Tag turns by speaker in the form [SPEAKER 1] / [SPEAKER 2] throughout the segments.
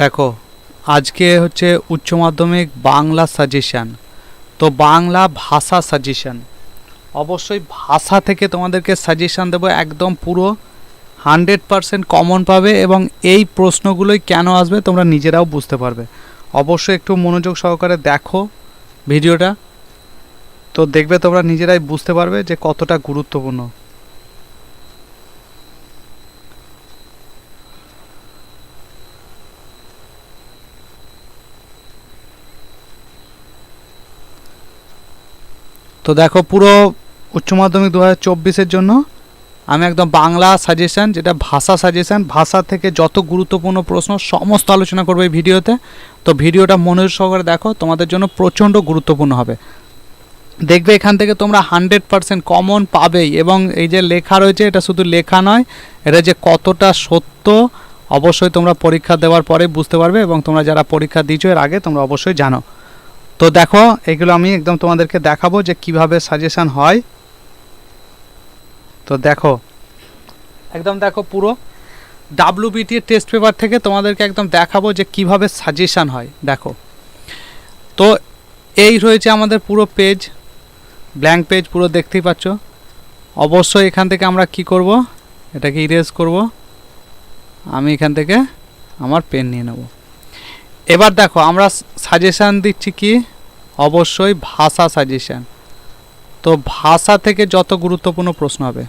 [SPEAKER 1] দেখো, আজকে হচ্ছে উচ্চ মাধ্যমিক বাংলা সাজেশান তো বাংলা ভাষা সাজেশান অবশ্যই ভাষা থেকে তোমাদেরকে সাজেশান দেবো একদম পুরো। হান্ড্রেড পারসেন্ট কমন পাবে এবং এই প্রশ্নগুলোই কেন আসবে তোমরা নিজেরাও বুঝতে পারবে। অবশ্যই একটু মনোযোগ সহকারে দেখো ভিডিওটা। তো দেখবে তোমরা নিজেরাই বুঝতে পারবে যে কতটা গুরুত্বপূর্ণ। তো দেখো পুরো উচ্চ মাধ্যমিক দু হাজার জন্য আমি একদম বাংলা সাজেশন যেটা ভাষা সাজেশন ভাষা থেকে যত গুরুত্বপূর্ণ প্রশ্ন, সমস্ত আলোচনা করব এই ভিডিওতে। তো ভিডিওটা মনোযোগ সহকারে দেখো, তোমাদের জন্য প্রচণ্ড গুরুত্বপূর্ণ হবে। দেখবে এখান থেকে তোমরা হান্ড্রেড পারসেন্ট কমন পাবেই, এবং এই যে লেখা রয়েছে, এটা শুধু লেখা নয়, এটা যে কতটা সত্য, অবশ্যই তোমরা পরীক্ষা দেওয়ার পরে বুঝতে পারবে, এবং তোমরা যারা পরীক্ষা দিয়েছ এর আগে তোমরা অবশ্যই জানো। তো দেখো, এগুলো আমি একদম তোমাদেরকে দেখাবো যে কীভাবে সাজেশন হয়। তো দেখো, একদম দেখো পুরো ডাব্লিউবিটি টেস্ট পেপার থেকে তোমাদেরকে একদম দেখাবো যে কীভাবে সাজেশন হয়। দেখো, তো এই রয়েছে আমাদের পুরো পেজ ব্ল্যাঙ্ক পেজ পুরো দেখতেই পাচ্ছ। অবশ্যই এখান থেকে আমরা কি করব? এটাকে ইরেজ করব। আমি এখান থেকে আমার পেন নিয়ে নেব। এবার দেখো, আমরা সাজেশান দিচ্ছি কি? অবশ্যই ভাষা সাজেশান তো ভাষা থেকে যত গুরুত্বপূর্ণ প্রশ্ন হবে।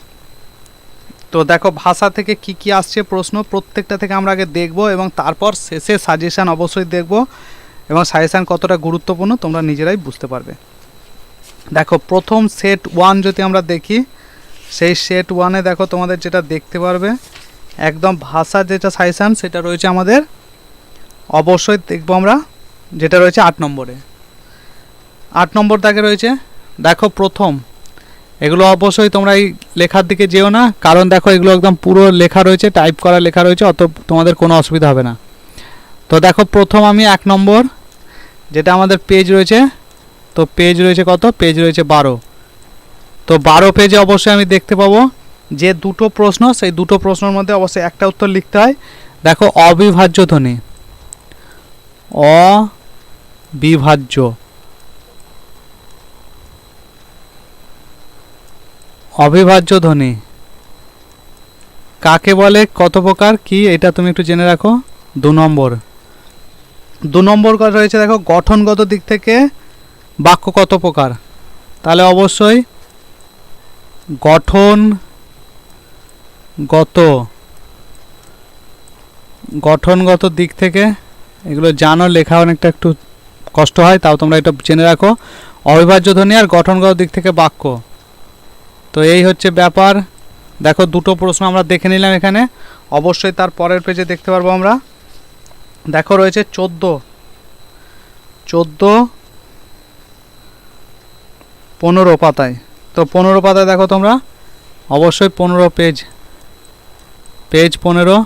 [SPEAKER 1] তো দেখো, ভাষা থেকে কি কি আসছে প্রশ্ন, প্রত্যেকটা থেকে আমরা আগে দেখব এবং তারপর শেষে সাজেশান অবশ্যই দেখব এবং সাজেশান কতটা গুরুত্বপূর্ণ তোমরা নিজেরাই বুঝতে পারবে। দেখো, প্রথম সেট ওয়ান যদি আমরা দেখি, সেই সেট ওয়ানে দেখো তোমাদের যেটা দেখতে পারবে, একদম ভাষা যেটা সাজেশান সেটা রয়েছে আমাদের অবশ্যই দেখব আমরা, যেটা রয়েছে আট নম্বরে। আট নম্বর দাগে রয়েছে, দেখো প্রথম। এগুলো অবশ্যই তোমরা এই লেখার দিকে যেও না, কারণ দেখো এগুলো একদম পুরো লেখা রয়েছে টাইপ করা লেখা রয়েছে, অত তোমাদের কোনো অসুবিধা হবে না। তো দেখো প্রথম আমি এক নম্বর, যেটা আমাদের পেজ রয়েছে, তো পেজ রয়েছে কত? পেজ রয়েছে বারো। তো বারো পেজে অবশ্যই আমি দেখতে পাবো যে দুটো প্রশ্ন, সেই দুটো প্রশ্নের মধ্যে অবশ্যই একটা উত্তর লিখতে হয়। দেখো অবিভাজ্য ধ্বনি। অবিভাজ্য। অবিভাজ্য ধ্বনি। কাকে বলে, কত প্রকার, কি, এটা তুমি একটু জেনে রাখো। দু নম্বর। দু নম্বর কথা রয়েছে, দেখো, গঠনগত দিক থেকে বাক্য কত প্রকার। তাহলে অবশ্যই গঠন গত গঠনগত দিক থেকে এগুলো জানো, লেখা অনেকটা একটু কষ্ট হয়, তাও তোমরা এটা জেনে রাখো। অবিভাজ্য ধ্বনি আর গঠনগত দিক থেকে বাক্য। তো এই হচ্ছে ব্যাপার। দেখো, দুটো প্রশ্ন আমরা দেখে নিলাম এখানে। অবশ্যই তার পরের পেজে দেখতে পারব আমরা। দেখো, রয়েছে চোদ্দ। চোদ্দ, পনেরো পাতায়। তো পনেরো পাতায় দেখো তোমরা। অবশ্যই পনেরো পেজ পেজ পনেরো।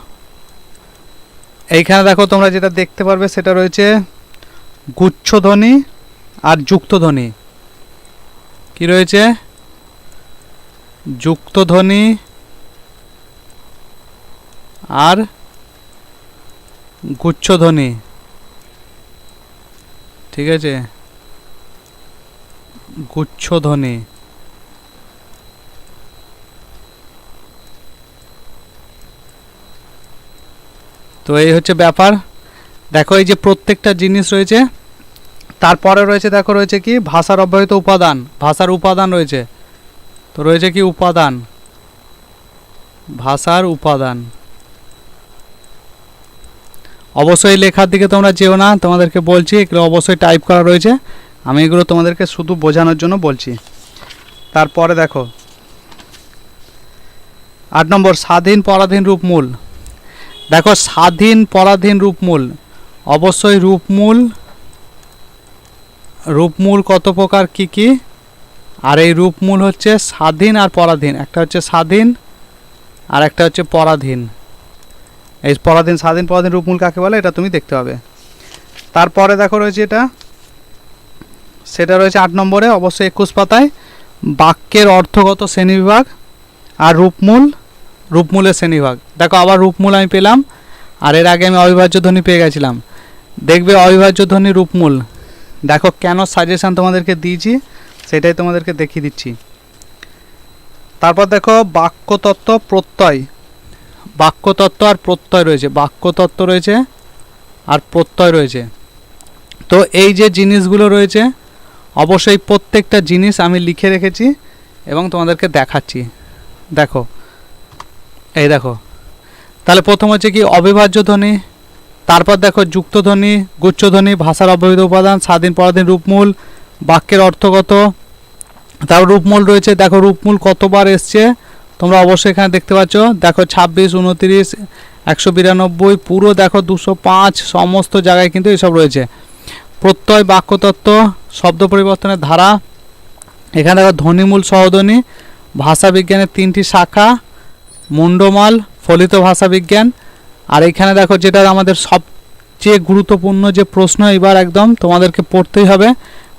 [SPEAKER 1] এইখানে দেখো তোমরা যেটা দেখতে পারবে, সেটা রয়েছে গুচ্ছধ্বনি আর যুক্তধ্বনি। কি রয়েছে? যুক্তধ্বনি আর গুচ্ছধ্বনি। ঠিক আছে? গুচ্ছধ্বনি। তো এই হচ্ছে ব্যাপার। দেখো এই যে প্রত্যেকটা জিনিস রয়েছে, তারপরে রয়েছে দেখো রয়েছে কি, ভাষার অব্যবহৃত উপাদান, ভাষার উপাদান রয়েছে। তো রয়েছে কি উপাদান? ভাষার উপাদান। অবশ্যই লেখার দিকে তোমরা যেও না, তোমাদেরকে বলছি, এগুলো অবশ্যই টাইপ করা রয়েছে। আমি এগুলো তোমাদেরকে শুধু বোঝানোর জন্য বলছি। তারপরে দেখো, আট নম্বর, স্বাধীন, পরাধীন, রূপমূল। দেখো, স্বাধীন পরাধীন রূপমূল। অবশ্যই রূপমূল রূপমূল কত প্রকার, কি কি? আর এই রূপমূল হচ্ছে স্বাধীন আর পরাধীন। একটা হচ্ছে স্বাধীন আর একটা হচ্ছে পরাধীন। এই পরাধীন, স্বাধীন, পরাধীন রূপমূল কাকে বলে? এটা তুমি দেখতে পাবে। তারপরে দেখো রয়েছে এটা। সেটা রয়েছে আট নম্বরে, অবশ্যই একুশ পাতায়। বাক্যের অর্থগত শ্রেণীবিভাগ আর রূপমূল। রূপমূলের শ্রেণীভাগ দেখো, আবার রূপমূল আমি পেলাম, আর এর আগে আমি অবিভাজ্য ধ্বনি পেয়ে গেছিলাম। দেখবে অবিভাজ্য ধ্বনি রূপমূল। দেখো কেন সাজেশান তোমাদেরকে দিয়েছি, সেটাই তোমাদেরকে দেখিয়ে দিচ্ছি। তারপর দেখো, বাক্যতত্ত্ব প্রত্যয়। বাক্যতত্ত্ব আর প্রত্যয় রয়েছে। বাক্যতত্ত্ব রয়েছে আর প্রত্যয় রয়েছে। তো এই যে জিনিসগুলো রয়েছে, অবশ্যই প্রত্যেকটা জিনিস আমি লিখে রেখেছি এবং তোমাদেরকে দেখাচ্ছি। দেখো এই দেখো। তাহলে প্রথম হচ্ছে কি অবিভাজ্য ধ্বনি, তারপর দেখো যুক্ত ধ্বনি গুচ্ছধ্বনি ভাষার অব্যবহিত উপাদান, স্বাধীন পরাধীন রূপমূল, বাক্যের অর্থগত। তারপর রূপমূল রয়েছে, দেখো রূপমূল কতবার এসছে, তোমরা অবশ্যই এখানে দেখতে পাচ্ছ। দেখো ছাব্বিশ, উনতিরিশ, একশো বিরানব্বই, পুরো দেখো দুশো পাঁচ, সমস্ত জায়গায় কিন্তু এসব রয়েছে। প্রত্যয়, বাক্যতত্ত্ব, শব্দ পরিবর্তনের ধারা। এখানে দেখো ধ্বনিমূল সহধ্বনি ভাষা বিজ্ঞানের তিনটি শাখা মুন্ডমাল, ফলিত ভাষা বিজ্ঞান আর এখানে দেখো যেটা আমাদের সবচেয়ে গুরুত্বপূর্ণ যে প্রশ্ন, এবার একদম তোমাদেরকে পড়তেই হবে।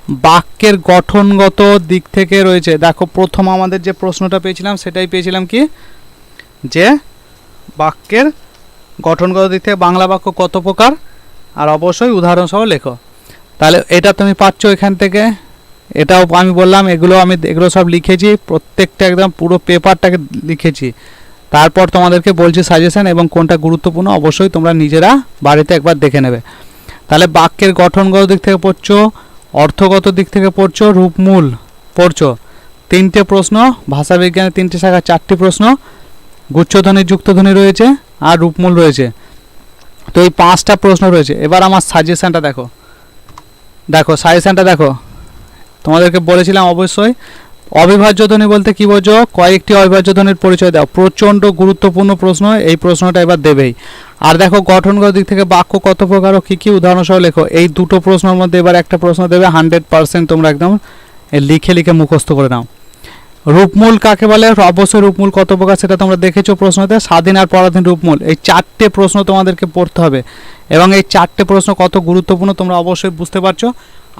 [SPEAKER 1] বাক্যের গঠনগত দিক থেকে রয়েছে। দেখো, প্রথম আমাদের যে প্রশ্নটা পেয়েছিলাম, সেটাই পেয়েছিলাম কি? যে বাক্যের গঠনগত দিক থেকে বাংলা বাক্য কত প্রকার? আর অবশ্যই উদাহরণসহ লেখো। তাহলে এটা তুমি পাচ্ছ এখান থেকে। এটাও আমি বললাম, এগুলো আমি, এগুলো সব লিখেছি। প্রত্যেকটা একদম পুরো পেপারটাকে লিখেছি। তারপর তোমাদেরকে বলছি সাজেশন এবং কোনটা গুরুত্বপূর্ণ অবশ্যই তোমরা নিজেরা বাড়িতে একবার দেখে নেবে। তাহলে বাক্যের গঠনগত দিক থেকে পড়ছো, অর্থগত দিক থেকে পড়ছো, রূপমূল পড়ছো। তিনটে প্রশ্ন, ভাষাবিজ্ঞানের তিনটে শাখা চারটি প্রশ্ন, গুচ্ছধ্বনি, যুক্তধ্বনি রয়েছে আর রূপমূল রয়েছে। তো এই পাঁচটা প্রশ্ন রয়েছে। এবার আমার সাজেশনটা দেখো। দেখো সাজেশনটা দেখো। তোমাদেরকে বলেছিলাম অবশ্যই অবিভাজ্য ধ্বনি বলতে কি বোঝো? কয়েকটি অবিভাজ্য ধ্বনির পরিচয় দাও। প্রচণ্ড গুরুত্বপূর্ণ প্রশ্ন, এই প্রশ্নটা এবার দেবেই। আর দেখো, গঠনগত দিক থেকে বাক্য কত প্রকার ও কী কী উদাহরণ সহ লেখো। এই দুটো প্রশ্নের মধ্যে এবার একটা প্রশ্ন দেবে, হান্ড্রেড পার্সেন্ট তোমরা একদম লিখে লিখে মুখস্থ করে নাও। রূপমূল কাকে বলে? অবশ্যই রূপমূল কত প্রকার সেটা তোমরা দেখেছ প্রশ্নতে। স্বাধীন আর পরাধীন রূপমূল। এই চারটে প্রশ্ন তোমাদেরকে পড়তে হবে। এবং এই চারটে প্রশ্ন কত গুরুত্বপূর্ণ তোমরা অবশ্যই বুঝতে পারছ।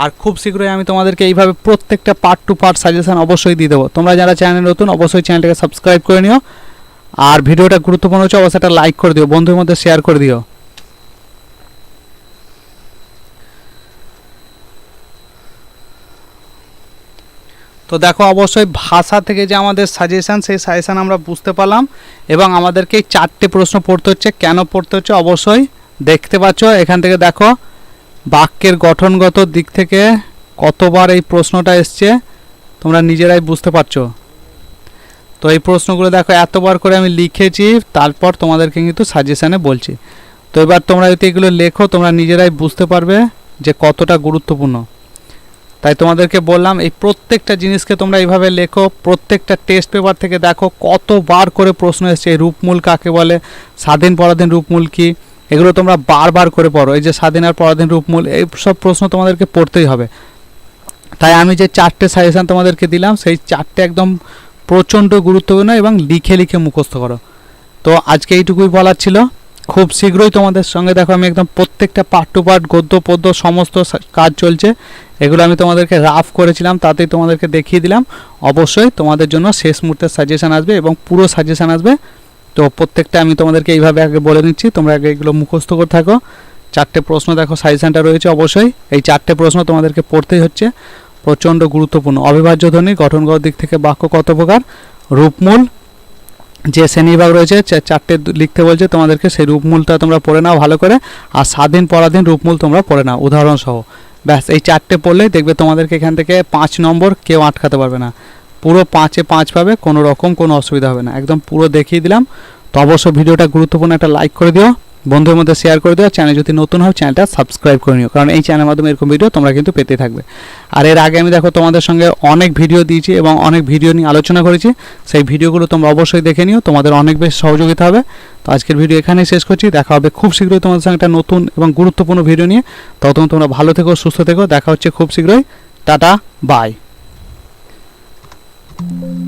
[SPEAKER 1] আর খুব শীঘ্রই আমি তোমাদেরকে এইভাবে প্রত্যেকটা পার্ট টু পার্ট সাজেশন অবশ্যই দিয়ে দেবো। তোমরা যারা চ্যানেল নতুন, অবশ্যই চ্যানেলটাকে সাবস্ক্রাইব করে নিও। আর ভিডিওটা গুরুত্বপূর্ণ হচ্ছে, অবশ্যই একটা লাইক করে দিও বন্ধুর মধ্যে শেয়ার করে দিও। তো দেখো, অবশ্যই ভাষা থেকে যে আমাদের সাজেশন সেই সাজেশন আমরা বুঝতে পারলাম। এবং আমাদেরকে চারটে প্রশ্ন পড়তে হচ্ছে। কেন পড়তে হচ্ছে? অবশ্যই দেখতে পাচ্ছ। এখান থেকে দেখো বাক্যের গঠনগত দিক থেকে কতবার এই প্রশ্নটা এসছে, তোমরা নিজেরাই বুঝতে পারছ। তো এই প্রশ্নগুলো দেখো, এতবার করে আমি লিখেছি, তারপর তোমাদেরকে কিন্তু সাজেশানে বলছি। তো এবার তোমরা যদি এগুলো লেখো, তোমরা নিজেরাই বুঝতে পারবে যে কতটা গুরুত্বপূর্ণ। তাই তোমাদেরকে বললাম, এই প্রত্যেকটা জিনিসকে তোমরা এইভাবে লেখো, প্রত্যেকটা টেস্ট পেপার থেকে দেখো কতবার করে প্রশ্ন এসছে রূপমূল কাকে বলে, স্বাধীন পরাধীন রূপমূল কী? এগুলো তোমরা বারবার করে পড়ো। এই যে স্বাধীন আর পরাধীন রূপমূল, এই সব প্রশ্ন তোমাদেরকে পড়তেই হবে। তাই আমি যে চারটে সাজেশান তোমাদেরকে দিলাম, সেই চারটে একদম প্রচণ্ড গুরুত্বপূর্ণ এবং লিখে লিখে মুখস্থ করো। তো আজকে এইটুকুই বলার ছিল। খুব শীঘ্রই তোমাদের সঙ্গে দেখো, আমি একদম প্রত্যেকটা পাঠ টু পাঠ, গদ্য, পদ্য, সমস্ত কাজ চলছে। এগুলো আমি তোমাদেরকে রাফ করেছিলাম, তাতেই তোমাদেরকে দেখিয়ে দিলাম। অবশ্যই তোমাদের জন্য শেষ মুহূর্তের সাজেশন আসবে এবং পুরো সাজেশন আসবে। তো প্রত্যেকটা আমি তোমাদেরকে এইভাবে আগে বলে নিচ্ছি, তোমরা আগে এগুলো মুখস্থ করে থাকো। চারটে প্রশ্ন দেখো সাজেশনটা রয়েছে অবশ্যই। এই চারটে প্রশ্ন তোমাদেরকে পড়তেই হচ্ছে। প্রচণ্ড গুরুত্বপূর্ণ। অবিভাজ্য ধ্বনি, গঠনগত দিক থেকে বাক্য কত প্রকার? রূপমূল, যে শ্রেণীবিভাগ রয়েছে চারটে লিখতে বলছে তোমাদেরকে, সেই রূপমূলটা তোমরা পড়ে নাও ভালো করে। আর স্বাধীন, পরাধীন রূপমূল তোমরা পড়ে নাও উদাহরণ সহ ব্যাস, এই চারটে পড়লেই দেখবে তোমাদেরকে এখান থেকে পাঁচ নম্বর কেউ আটকাতে পারবে না। পুরো পাঁচে পাঁচ পাবে, কোনো রকম কোনো অসুবিধা হবে না। একদম পুরো দেখিয়ে দিলাম। তো অবশ্যই ভিডিওটা গুরুত্বপূর্ণ একটা লাইক করে দিও। বন্ধুর মধ্যে শেয়ার করে দিও। চ্যানেল যদি নতুন হয় চ্যানেলটা সাবস্ক্রাইব করে নিও। কারণ এই চ্যানেলের মাধ্যমে এরকম ভিডিও তোমরা কিন্তু পেতে থাকবে। আর এর আগে আমি দেখো তোমাদের সঙ্গে অনেক ভিডিও দিয়েছি এবং অনেক ভিডিও নিয়ে আলোচনা করেছি। সেই ভিডিওগুলো তোমরা অবশ্যই দেখে নিও। তোমাদের অনেক বেশ সহযোগিতা হবে। তো আজকের ভিডিও এখানেই শেষ করছি। দেখা হবে খুব শীঘ্রই তোমাদের সঙ্গে একটা নতুন এবং গুরুত্বপূর্ণ ভিডিও নিয়ে। ততক্ষণ তোমরা ভালো থেকো, সুস্থ থেকো। দেখা হচ্ছে খুব শীঘ্রই। Tata bye Thank you.